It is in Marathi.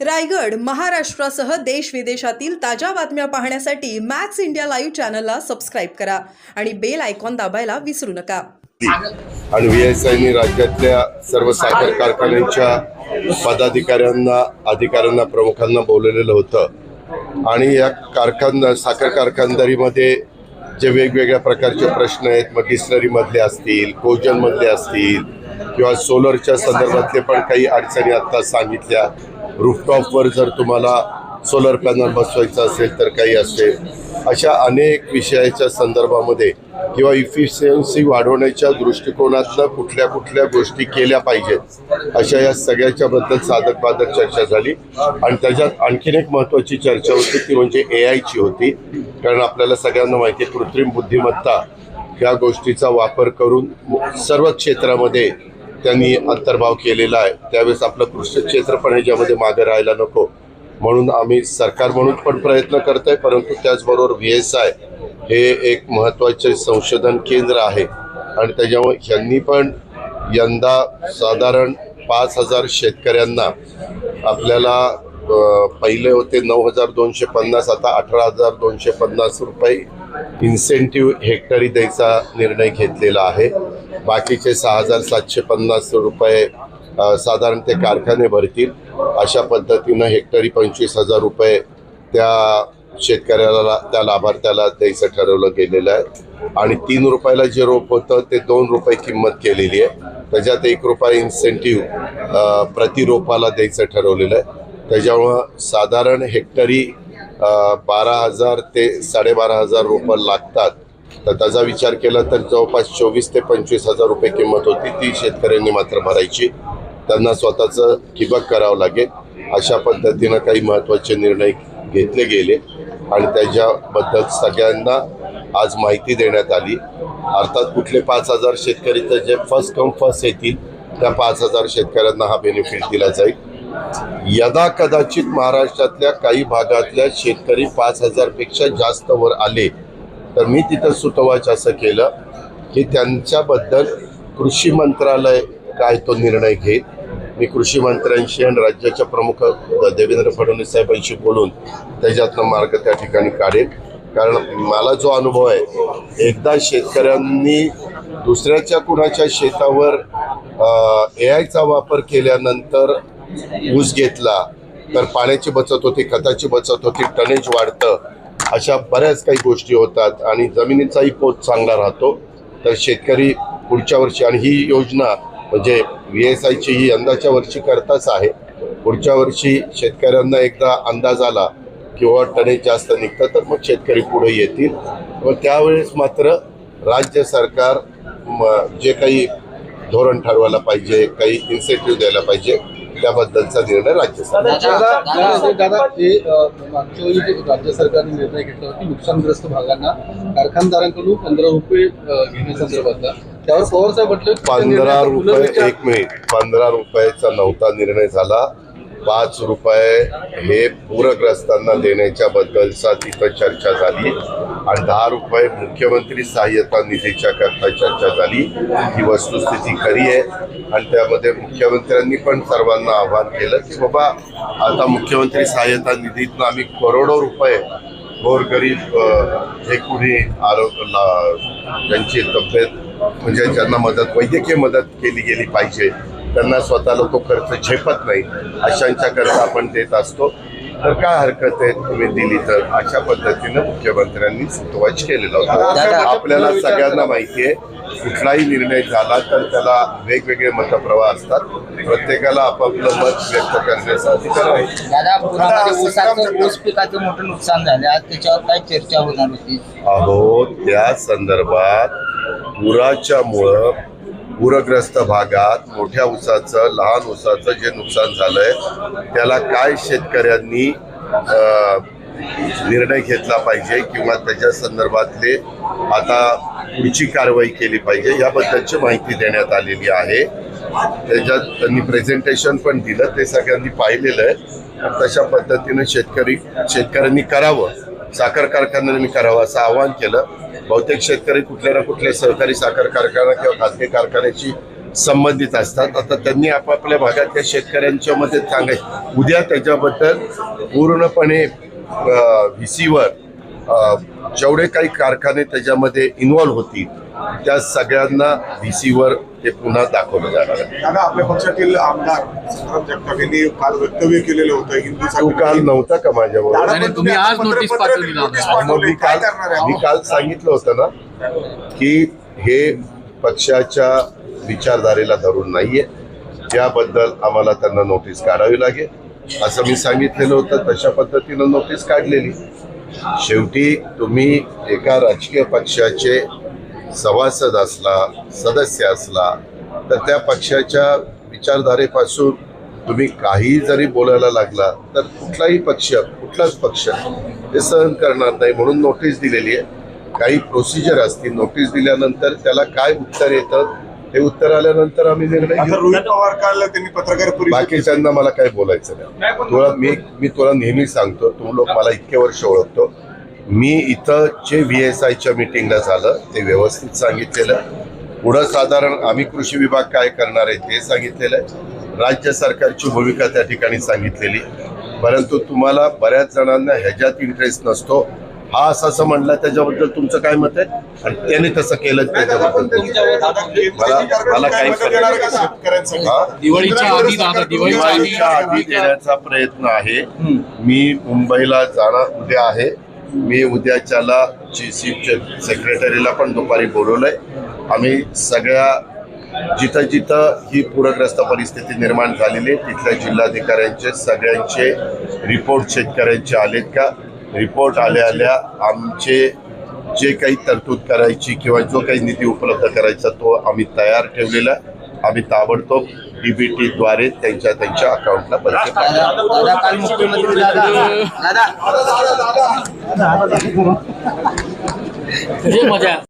रायगड महाराष्ट्रासह देश विदेशातील ताज्या बातम्या पाहण्यासाठी मॅक्स इंडिया लाईव्ह चॅनलला सबस्क्राईब करा आणि बेल आयकॉन दाबायला विसरू नका. आणि व्ही एस आयने राज्यातल्या सर्व साखर कारखान्यांच्या पदाधिकाऱ्यांना अधिकाऱ्यांना प्रमुखांना बोलवलेलं होतं. आणि या कारखान साखर कारखानदारीमध्ये जे वेगवेगळ्या प्रकारचे प्रश्न आहेत मग डिस्टनरीमधले असतील कोजनमधले असतील किंवा सोलरच्या संदर्भातले पण काही अडचणी आत्ता सांगितल्या रूफटॉपवर जर तुम्हाला सोलर पॅनल बसवायचं असेल तर काही असेल. अशा अनेक विषयाच्या संदर्भामध्ये किंवा इफिशियन्सी वाढवण्याच्या दृष्टिकोनातनं कुठल्या कुठल्या गोष्टी केल्या पाहिजेत अशा या सगळ्याच्याबद्दल साधक बाधक चर्चा झाली. आणि त्याच्यात आणखीन एक महत्त्वाची चर्चा होती ती म्हणजे ए आयची होती. कारण आपल्याला सगळ्यांना माहिती आहे कृत्रिम बुद्धिमत्ता या गोष्टीचा वापर करून सर्व क्षेत्रामध्ये त्यांनी अंतर्भाव केलेला आहे. त्यावेळेस आपलं कृषी क्षेत्र पण ह्याच्यामध्ये मागे राहायला नको. म्हणून आम्ही सरकार म्हणून पण प्रयत्न करत आहे परंतु त्याचबरोबर व्ही एस आय हे एक महत्त्वाचे संशोधन केंद्र आहे. आणि त्याच्यामुळे ह्यांनी पण यंदा साधारण पाच हजार शेतकऱ्यांना आपल्याला पहिले होते नऊ हजार दोनशे पन्नास आता अठरा हजार दोनशे पन्नास रुपये इन्सेंटिव्ह हेक्टरी द्यायचा निर्णय घेतलेला आहे. बाकीचे सहा हजार सातशे पन्नास रुपये साधारण ते कारखाने भरतील. अशा पद्धतीनं हेक्टरी पंचवीस हजार रुपये त्या शेतकऱ्याला त्या लाभार्थ्याला द्यायचं ठरवलं गेलेलं आहे. आणि तीन रुपयाला जे रोप होतं ते दोन रुपये किंमत केलेली आहे. त्याच्यात एक रुपया इन्सेंटिव्ह प्रतिरोपाला द्यायचं ठरवलेलं आहे. त्याच्यामुळं साधारण हेक्टरी बारा हजार ते साडेबारा हजार रुपये लागतात. तर त्याचा विचार केला तर जवळपास चोवीस ते पंचवीस हजार रुपये किंमत होती. ती शेतकऱ्यांनी मात्र भरायची. त्यांना स्वतःचं ठिबक करावं लागेल. अशा पद्धतीनं काही महत्त्वाचे निर्णय घेतले गेले आणि त्याच्याबद्दल सगळ्यांना आज माहिती देण्यात आली. अर्थात कुठले पाच हजार शेतकरी तर जे फर्स्ट कम फर्स्ट येतील त्या पाच हजार शेतकऱ्यांना हा बेनिफिट दिला जाईल. यदा कदाचित महाराष्ट्रातल्या काही भागातल्या शेतकरी पाच हजारपेक्षा जास्त वर आले तर मी तिथं सुतवाच असं केलं की त्यांच्याबद्दल कृषी मंत्रालय काय तो निर्णय घेत मी कृषी मंत्र्यांशी आणि राज्याच्या प्रमुख देवेंद्र फडणवीस साहेबांशी बोलून त्याच्यातनं मार्ग त्या ठिकाणी काढेल कारण मला जो अनुभव आहे एकदा शेतकऱ्यांनी दुसऱ्याच्या कुणाच्या शेतावर ए आयचा वापर केल्यानंतर ऊस घेतला तर पाण्याची बचत होती खताची बचत होती टनेज वाढतं अशा बऱ्याच काही गोष्टी होतात आणि जमिनीचाही पोत चांगला राहतो. तर शेतकरी पुढच्या वर्षी आणि ही योजना म्हणजे व्ही एस आयची ही यंदाच्या वर्षी करताच आहे. पुढच्या वर्षी शेतकऱ्यांना एकदा अंदाज आला किंवा टनेज जास्त निघतं तर मग शेतकरी पुढे येतील. व त्यावेळेस मात्र राज्य सरकार जे काही धोरण ठरवायला पाहिजे काही इन्सेंटिव्ह द्यायला पाहिजे. त्याबद्दलचा निर्णय राज्य सरकार हे राज्य सरकारने निर्णय घेतला होता की नुकसानग्रस्त भागांना कारखानदारांकडून पंधरा रुपये घेण्यासंदर्भातला त्यावर पवार साहेब म्हटलं पंधरा रुपये एक मिनिट. पंधरा रुपयाचा नव्हता निर्णय झाला. पाच रुपये हे पूरग्रस्तांना देण्याच्या बद्दलचा तिथं चर्चा झाली. आणि दहा रुपये मुख्यमंत्री सहाय्यता निधीच्या करता चर्चा झाली. ही वस्तुस्थिती खरी आहे. आणि त्यामध्ये मुख्यमंत्र्यांनी पण सर्वांना आवाहन केलं की बाबा आता मुख्यमंत्री सहाय्यता निधीतून आम्ही करोडो रुपये गोरगरीब जे कुणी आरोग्य त्यांची तब्येत म्हणजे ज्यांना मदत वैद्यकीय मदत केली गेली पाहिजे त्यांना स्वतःला तो खर्च झेपत नाही अशांच्या करता आपण देत असतो. तर काय हरकत आहे? तुम्ही दिली तर अशा पद्धतीनं मुख्यमंत्र्यांनी सुतवाच केलेला होता. आपल्याला सगळ्यांना माहिती आहे कुठलाही निर्णय झाला तर त्याला वेगवेगळे मतप्रवाह असतात. प्रत्येकाला आपापलं मत व्यक्त करण्याचा अधिकार आहे. दादा पुरामध्ये ऊसाचं ऊस पिकाचं मोठं नुकसान झालं. आज त्याच्यावर काय चर्चा होणार होती? अहो त्या संदर्भात पुराच्या मुळं पूरग्रस्त भागात मोठ्या ऊसाचं लहान ऊसाचं जे नुकसान झालंय त्याला काय शेतकऱ्यांनी निर्णय घेतला पाहिजे किंवा त्याच्या संदर्भातले आता पुढची कारवाई केली पाहिजे याबद्दलची माहिती देण्यात आलेली आहे. त्याच्यात त्यांनी प्रेझेंटेशन पण दिलं ते सगळ्यांनी पाहिलेलं आहे. तशा पद्धतीनं शेतकरी शेतकऱ्यांनी करावं. साखर कारखान्यांनी करावा असं आवाहन केलं. बहुतेक शेतकरी कुठल्या ना कुठल्या सहकारी साखर कारखाना किंवा खाजगी कारखान्याची संबंधित असतात. आता त्यांनी आपापल्या भागातल्या शेतकऱ्यांच्या मध्ये सांगायचं. उद्या त्याच्याबद्दल पूर्णपणे व्ही सीवर जेवढे काही कारखाने त्याच्यामध्ये इन्व्हॉल्व्ह होतील त्या सगळ्यांना व्ही सीवर ते पुन्हा दाखवलं जाणार आहे. दादा आपल्या पक्षातील आमदार संग्राम जगताप यांनी काल वक्तव्य केलेलं होतं हिंदू तो काल नव्हता का माझ्याबरोबर? दादा, नाही, पण तुम्ही आज पत्र- नोटीस पत्र- पाठवली ना. नोटीस मग पाठवली. मी काय काल करणार आहे मी काल सांगितलं होतं ना की हे पक्षाच्या विचारधारेला धरून नाहीये. त्याबद्दल आम्हाला त्यांना नोटीस काढावी लागेल. असं मी सांगितलेलं होतं तशा पद्धतीनं नोटीस काढलेली. शेवटी तुम्ही एका राजकीय पक्षाचे सभासद असला सदस्य असला तर त्या पक्षाच्या विचारधारेपासून तुम्ही काही जरी बोलायला लागला तर कुठलाही पक्ष कुठलाच पक्ष ते सहन करणार नाही म्हणून नोटीस दिलेली आहे. काही प्रोसिजर असतील नोटीस दिल्यानंतर त्याला काय उत्तर येतं हे उत्तर आल्यानंतर आम्ही निर्णय आता घेऊ. रोहित पवार काल त्यांनी पत्रकार परिषद बाकीच्यांना मला काही बोलायचं नाही. तुला मी मी तुला नेहमी सांगतो तू लोक मला इतके वर्ष ओळखतो. मी इथं जे व्ही एस आयच्या मिटिंगला झालं ते व्यवस्थित सांगितलेलं. पुढं साधारण आम्ही कृषी विभाग काय करणार आहे ते सांगितलेलं. आहे राज्य सरकारची भूमिका त्या ठिकाणी सांगितलेली. परंतु तुम्हाला बऱ्याच जणांना ह्याच्यात इंटरेस्ट नसतो. हा असं असं म्हणला त्याच्याबद्दल तुमचं काय मत आहे? आणि त्याने तसं केलं त्याच्याबद्दल. मला काही हा? दिवाळीच्या आधी दादा दिवाळीच्या आधी दिवाळीच्या आधी देण्याचा प्रयत्न आहे. मी मुंबईला जाणार उद्या आहे. मी उद्याच्याला चीफ सेक्रेटरीला पण दुपारी बोलवलंय. आम्ही सगळ्या जिथं जिथं ही पूरग्रस्त परिस्थिती निर्माण झालेली आहे तिथल्या जिल्हाधिकाऱ्यांचे सगळ्यांचे रिपोर्ट शेतकऱ्यांचे आलेत का? रिपोर्ट आल्या आल्या आमचे जे काही तरतूद करायची किंवा जो काही निधी उपलब्ध करायचा तो आम्ही तयार ठेवलेला. आम्ही ताबडतोब डीबीटीद्वारे त्यांच्या त्यांच्या अकाउंटला पैसे पाठवू.